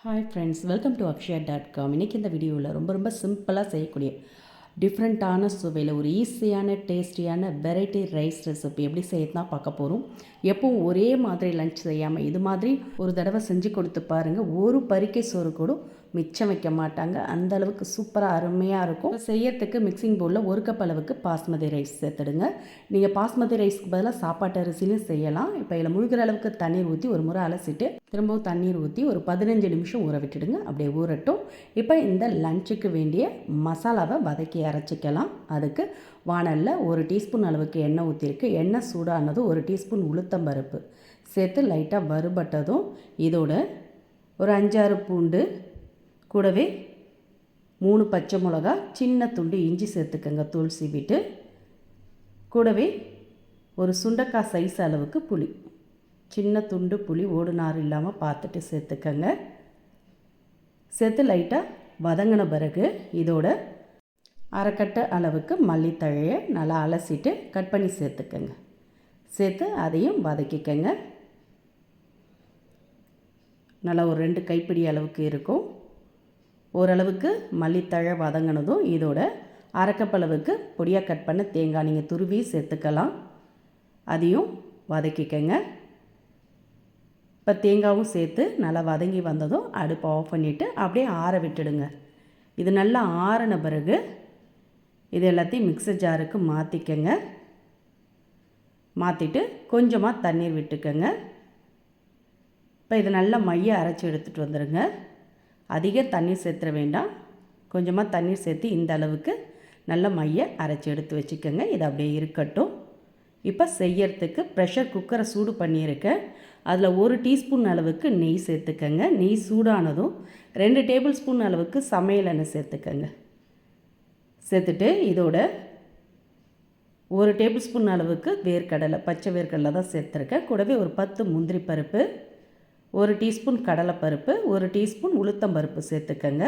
Hi friends welcome to Akshaya dot com இன்றைக்கி இந்த வீடியோவில் ரொம்ப ரொம்ப சிம்பிளாக செய்யக்கூடிய டிஃப்ரெண்ட்டான சுவையில் ஒரு ஈஸியான டேஸ்டியான வெரைட்டி ரைஸ் ரெசிபி எப்படி செய்யறதுனா பார்க்க போகிறோம் எப்பவும் ஒரே மாதிரி லஞ்ச் செய்யாமல் இது மாதிரி ஒரு தடவை செஞ்சு கொடுத்து பாருங்கள் ஒரு பறிக்கை சோறு கூட மிச்சம் வைக்க மாட்டாங்க. அந்த அளவுக்கு சூப்பராக அருமையாக இருக்கும். செய்யறதுக்கு மிக்சிங் பவுலில் ஒரு கப் அளவுக்கு பாஸ்மதி ரைஸ் சேர்த்துடுங்க. நீங்கள் பாஸ்மதி ரைஸ்க்கு பதிலாக சாப்பாட்டு அரிசிலையும் செய்யலாம். இப்போ இதில் முழுகிற அளவுக்கு தண்ணீர் ஊற்றி ஒரு முறை அலசிட்டு திரும்பவும் தண்ணீர் ஊற்றி ஒரு பதினஞ்சு நிமிஷம் ஊற விட்டுடுங்க. அப்படியே ஊறட்டும். இப்போ இந்த லஞ்சுக்கு வேண்டிய மசாலாவை வதக்கி அரைச்சிக்கலாம். அதுக்கு வானலில் ஒரு டீஸ்பூன் அளவுக்கு எண்ணெய் ஊற்றிருக்கு எண்ணெய் சூடானதும் ஒரு டீஸ்பூன் உளுத்தம்பருப்பு சேர்த்து லைட்டாக வறுபட்டதும் இதோட ஒரு அஞ்சாறு பூண்டு கூடவே மூணு பச்சை மிளகா சின்ன துண்டு இஞ்சி சேர்த்துக்கங்க தூள் சீவிட்டு கூடவே ஒரு சுண்டக்காய் சைஸ் அளவுக்கு புளி. சின்ன துண்டு புளி ஓடுநார் இல்லாமல் பார்த்துட்டு சேர்த்துக்கங்க. சேர்த்து லைட்டாக வதங்கின பிறகு இதோட அரைக்கட்டை அளவுக்கு மல்லித்தழையை நல்லா அலசிட்டு கட் பண்ணி சேர்த்துக்கங்க. சேர்த்து அதையும் வதக்கிக்கங்க. நல்லா ஒரு ரெண்டு கைப்பிடி அளவுக்கு இருக்கும். ஓரளவுக்கு மல்லித்தழை வதங்கினதும் இதோட அரைக்கப்பளவுக்கு பொடியாக கட் பண்ண தேங்காய் நீங்கள் துருவி சேர்த்துக்கலாம். அதையும் வதக்கிக்கங்க. இப்போ தேங்காவும் சேர்த்து நல்லா வதங்கி வந்ததும் அடுப்பை ஆஃப் பண்ணிவிட்டு அப்படியே ஆற விட்டுடுங்க. இது நல்லா ஆறின பிறகு இது எல்லாத்தையும் மிக்சர் ஜாருக்கு மாற்றிக்கங்க மாற்றிட்டு கொஞ்சமாக தண்ணீர் விட்டுக்கங்க. இப்போ இது நல்லா மைய அரைச்சி எடுத்துகிட்டு வந்துடுங்க அதிக தண்ணீர் சேர்த்துற வேண்டாம். கொஞ்சமாக தண்ணீர் சேர்த்து இந்த அளவுக்கு நல்ல மைய அரைச்சி எடுத்து வச்சுக்கோங்க. இது அப்படியே இருக்கட்டும். இப்போ செய்யறதுக்கு ப்ரெஷர் குக்கரை சூடு பண்ணியிருக்கேன் அதில் ஒரு டீஸ்பூன் அளவுக்கு நெய் சேர்த்துக்கங்க. நெய் சூடானதும் ரெண்டு டேபிள் ஸ்பூன் அளவுக்கு சமையல் எண்ணெய் சேர்த்துக்கங்க. சேர்த்துட்டு இதோட ஒரு டேபிள் ஸ்பூன் அளவுக்கு வேர்க்கடலை பச்சை வேர்க்கடலை தான் சேர்த்துருக்கேன். கூடவே ஒரு பத்து முந்திரி பருப்பு ஒரு டீஸ்பூன் கடலைப்பருப்பு ஒரு டீஸ்பூன் உளுத்தம்பருப்பு சேர்த்துக்கங்க.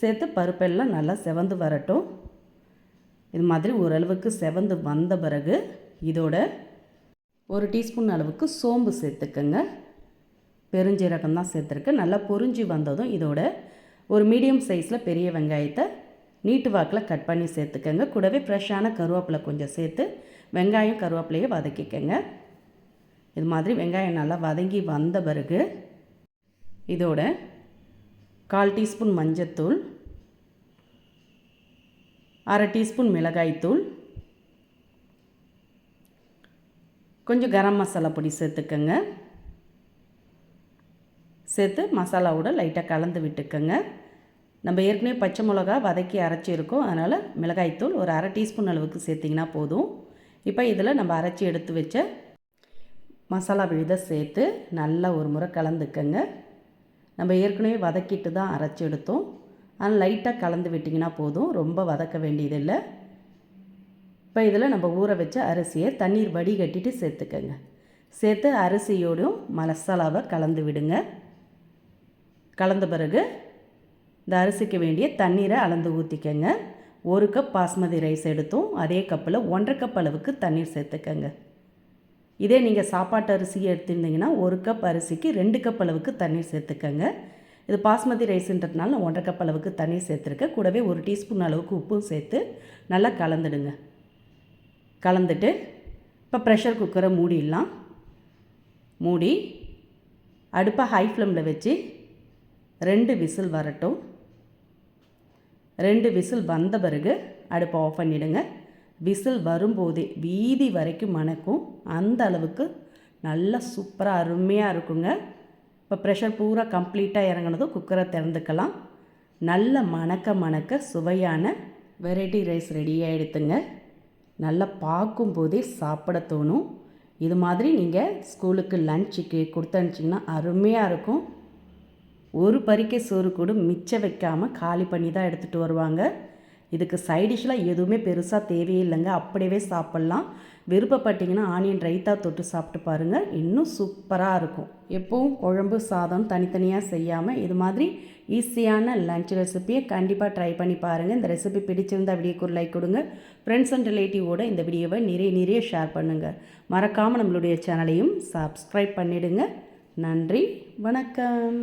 சேர்த்து பருப்பெல்லாம் நல்லா செவந்து வரட்டும். இது மாதிரி ஓரளவுக்கு செவந்து வந்த பிறகு இதோட ஒரு டீஸ்பூன் அளவுக்கு சோம்பு சேர்த்துக்கங்க. பெருஞ்சீரகம் தான் சேர்த்துருக்கேன் நல்லா பொறிஞ்சி வந்ததும் இதோட ஒரு மீடியம் சைஸில் பெரிய வெங்காயத்தை நீட்டு வாக்கில் கட் பண்ணி சேர்த்துக்கங்க. கூடவே ஃப்ரெஷ்ஷான கருவேப்பிலை கொஞ்சம் சேர்த்து வெங்காயம் கருவேப்பிலையை வதக்கிக்கங்க. இது மாதிரி வெங்காயம் நல்லா வதங்கி வந்த பிறகு இதோட கால் டீஸ்பூன் மஞ்சத்தூள் அரை டீஸ்பூன் மிளகாய்த்தூள் கொஞ்சம் கரம் மசாலா பொடி சேர்த்துக்கங்க. சேர்த்து மசாலாவோட லைட்டாக கலந்து விட்டுக்கோங்க. நம்ம ஏற்கனவே பச்சை மிளகா வதக்கி அரைச்சிருக்கோம். அதனால் மிளகாய்த்தூள் ஒரு அரை டீஸ்பூன் அளவுக்கு சேர்த்திங்கன்னா போதும். இப்போ இதில் நம்ம அரைச்சி எடுத்து வச்ச மசாலா விழுத சேர்த்து நல்லா ஒரு முறை கலந்துக்கங்க. நம்ம ஏற்கனவே வதக்கிட்டு தான் அரைச்சி எடுத்தோம். ஆனால் லைட்டாக கலந்து விட்டிங்கன்னா போதும். ரொம்ப வதக்க வேண்டியதில்லை. இப்போ இதில் நம்ம ஊற வச்ச அரிசியை தண்ணீர் வடிகட்டிட்டு சேர்த்துக்கங்க. சேர்த்து அரிசியோடும் மசாலாவை கலந்து விடுங்க. கலந்த பிறகு இந்த அரிசிக்கு வேண்டிய தண்ணீரை அளந்து ஊற்றிக்கங்க ஒரு கப் பாஸ்மதி ரைஸ் எடுத்தோம். அதே கப்பில் ஒன்றரை கப் அளவுக்கு தண்ணீர் சேர்த்துக்கங்க. இதே நீங்கள் சாப்பாட்டு அரிசியை எடுத்திருந்தீங்கன்னா ஒரு கப் அரிசிக்கு ரெண்டு கப் அளவுக்கு தண்ணீர் சேர்த்துக்கங்க. இது பாஸ்மதி ரைஸுன்றதுனால நான் ஒன்றரை கப் அளவுக்கு தண்ணீர் சேர்த்துருக்கேன். கூடவே ஒரு டீஸ்பூன் அளவுக்கு உப்பும் சேர்த்து நல்லா கலந்துடுங்க. கலந்துட்டு இப்போ ப்ரெஷர் குக்கரை மூடிடலாம். மூடி அடுப்பை ஹை ஃப்ளேமில் வச்சு ரெண்டு விசில் வரட்டும். ரெண்டு விசில் வந்த பிறகு அடுப்பை ஆஃப் பண்ணிவிடுங்க விசில் வரும்போதே வீதி வரைக்கும் மணக்கும். அந்த அளவுக்கு நல்லா சூப்பராக அருமையாக இருக்குங்க. இப்போ ப்ரெஷர் பூரா கம்ப்ளீட்டாக இறங்கினதும் குக்கரை திறந்துக்கலாம். நல்ல மணக்க மணக்க சுவையான வெரைட்டி ரைஸ் ரெடியாக எடுத்துங்க. நல்லா பார்க்கும்போதே சாப்பிட தோணும். இது மாதிரி நீங்கள் ஸ்கூலுக்கு லஞ்சுக்கு கொடுத்து அனுப்பிச்சிங்கன்னா அருமையாக இருக்கும். ஒரு பறிக்கை சோறு கூட மிச்சம் வைக்காமல் காலி பண்ணி தான் எடுத்துகிட்டு வருவாங்க. இதுக்கு சைடிஷ்லாம் எதுவுமே பெருசாக தேவையில்லைங்க. அப்படியே சாப்பிட்லாம். விருப்பப்பட்டிங்கன்னா ஆனியன் ரைத்தா தொட்டு சாப்பிட்டு பாருங்கள் இன்னும் சூப்பராக இருக்கும். எப்போவும் குழம்பு சாதம் தனித்தனியாக செய்யாமல் இது மாதிரி ஈஸியான லஞ்ச் ரெசிப்பியை கண்டிப்பாக ட்ரை பண்ணி பாருங்கள் இந்த ரெசிபி பிடிச்சிருந்தால் வீடியோக்கு ஒரு லைக் கொடுங்க. ஃப்ரெண்ட்ஸ் அண்ட் ரிலேட்டிவோட இந்த வீடியோவை நிறைய நிறைய ஷேர் பண்ணுங்கள் மறக்காமல் நம்மளுடைய சேனலையும் சப்ஸ்கிரைப் பண்ணிவிடுங்க நன்றி வணக்கம்.